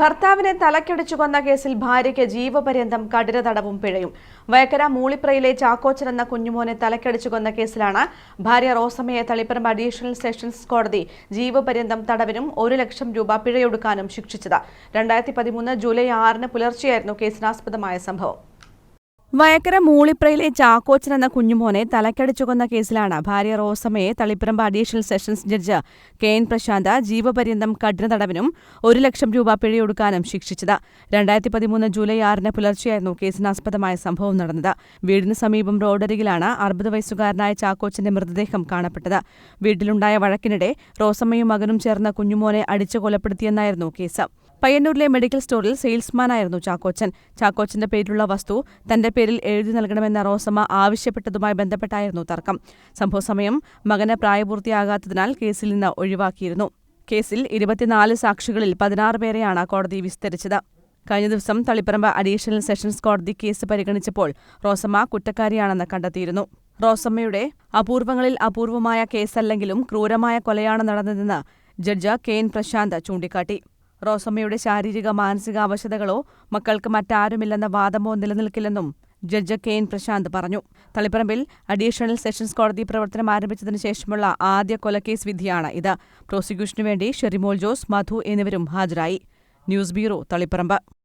ഭർത്താവിനെ തലക്കടിച്ചു കൊന്ന കേസിൽ ഭാര്യയ്ക്ക് ജീവപര്യന്തം കഠിന തടവും പിഴയും. വയക്കര മൂളിപ്രയിലെ ചാക്കോച്ചൻ എന്ന കുഞ്ഞുമോനെ തലക്കടിച്ചു കൊന്ന കേസിലാണ് ഭാര്യ റോസമ്മയെ തളിപ്പറമ്പ് അഡീഷണൽ സെഷൻസ് കോടതി ജീവപര്യന്തം തടവിനും ഒരു ലക്ഷം രൂപ പിഴയൊടുക്കാനും ശിക്ഷിച്ചത്. രണ്ടായിരത്തി പതിമൂന്ന് ജൂലൈ ആറിന് പുലർച്ചെയായിരുന്നു കേസിനാസ്പദമായ സംഭവം. വയക്കര മൂളിപ്രയിലെ ചാക്കോച്ചൻ എന്ന കുഞ്ഞുമോനെ തലക്കടിച്ചു കൊന്ന കേസിലാണ് ഭാര്യ റോസമ്മയെ Taliparamba additional sessions judge K N Prashanth ജീവപര്യന്തം കഠിന തടവിനും ഒരു ലക്ഷം രൂപ പിഴയൊടുക്കാനും ശിക്ഷിച്ചത്. രണ്ടായിരത്തി പതിമൂന്ന് ജൂലൈ ആറിന് പുലർച്ചെയായിരുന്നു കേസിനാസ്പദമായ സംഭവം നടന്നത്. വീടിന് സമീപം റോഡരികിലാണ് അറുപത് വയസ്സുകാരനായ ചാക്കോച്ചന്റെ മൃതദേഹം കാണപ്പെട്ടത്. വീട്ടിലുണ്ടായ വഴക്കിനിടെ റോസമ്മയും മകനും ചേർന്ന് കുഞ്ഞുമോനെ അടിച്ചു കൊലപ്പെടുത്തിയെന്നായിരുന്നു കേസ്. പയ്യന്നൂരിലെ മെഡിക്കൽ സ്റ്റോറിൽ സെയിൽസ്മാനായിരുന്നു ചാക്കോച്ചൻ. ചാക്കോച്ചന്റെ പേരിലുള്ള വസ്തു തന്റെ പേരിൽ എഴുതി നൽകണമെന്ന റോസമ്മ ആവശ്യപ്പെട്ടതുമായി ബന്ധപ്പെട്ടായിരുന്നു തർക്കം. സംഭവസമയം മകന് പ്രായപൂർത്തിയാകാത്തതിനാൽ കേസിൽ നിന്ന് ഒഴിവാക്കിയിരുന്നു. കേസിൽ ഇരുപത്തിനാല് സാക്ഷികളിൽ പതിനാറ് പേരെയാണ് കോടതി വിസ്തരിച്ചത്. കഴിഞ്ഞ ദിവസം തളിപ്പറമ്പ് അഡീഷണൽ സെഷൻസ് കോടതി കേസ് പരിഗണിച്ചപ്പോൾ റോസമ്മ കുറ്റക്കാരിയാണെന്ന് കണ്ടെത്തിയിരുന്നു. റോസമ്മയുടെ അപൂർവങ്ങളിൽ അപൂർവമായ കേസല്ലെങ്കിലും ക്രൂരമായ കൊലയാണ് നടന്നതെന്ന് ജഡ്ജ് കെ എൻ പ്രശാന്ത് ചൂണ്ടിക്കാട്ടി. റോസമ്മയുടെ ശാരീരിക മാനസിക അവശതകളോ മക്കൾക്ക് മറ്റാരുമില്ലെന്ന വാദമോ നിലനിൽക്കില്ലെന്നും ജഡ്ജ് കെ എൻ പ്രശാന്ത് പറഞ്ഞു. തളിപ്പറമ്പിൽ അഡീഷണൽ സെഷൻസ് കോടതി പ്രവർത്തനം ആരംഭിച്ചതിനു ശേഷമുള്ള ആദ്യ കൊലക്കേസ് വിധിയാണ് ഇത്. പ്രോസിക്യൂഷനു വേണ്ടി ഷെറിമോൾ ജോസ് മധു എന്നിവരും ഹാജരായി. News bureau Taliparamba.